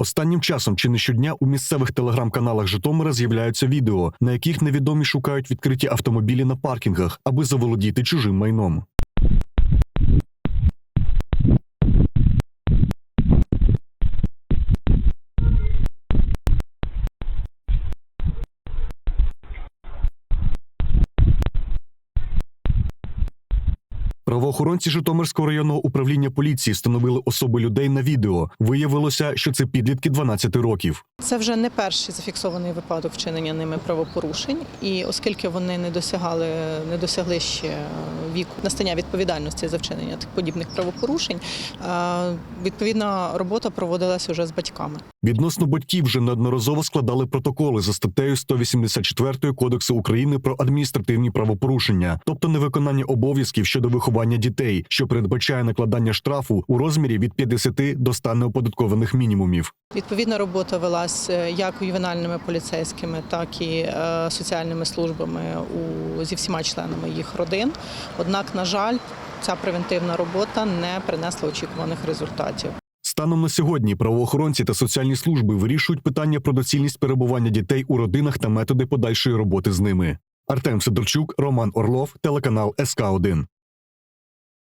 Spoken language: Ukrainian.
Останнім часом чи не щодня у місцевих телеграм-каналах Житомира з'являються відео, на яких невідомі шукають відкриті автомобілі на паркінгах, аби заволодіти чужим майном. Правоохоронці Житомирського районного управління поліції встановили особи людей на відео. Виявилося, що це підлітки 12 років. Це вже не перший зафіксований випадок вчинення ними правопорушень, і оскільки вони не досягали, не досягли ще віку настання відповідальності за вчинення таких подібних правопорушень, відповідна робота проводилася вже з батьками. Відносно батьків вже неодноразово складали протоколи за статтею 184 Кодексу України про адміністративні правопорушення, тобто невиконання обов'язків щодо виховання дітей, що передбачає накладання штрафу у розмірі від 50 до 100 неоподаткованих мінімумів. Відповідна робота велась е, як ювенальними поліцейськими, так і е, соціальними службами у, зі всіма членами їх родин. Однак, на жаль, ця превентивна робота не принесла очікуваних результатів. Станом на сьогодні правоохоронці та соціальні служби вирішують питання про доцільність перебування дітей у родинах та методи подальшої роботи з ними. Артем Сидорчук, Роман Орлов, телеканал СК 1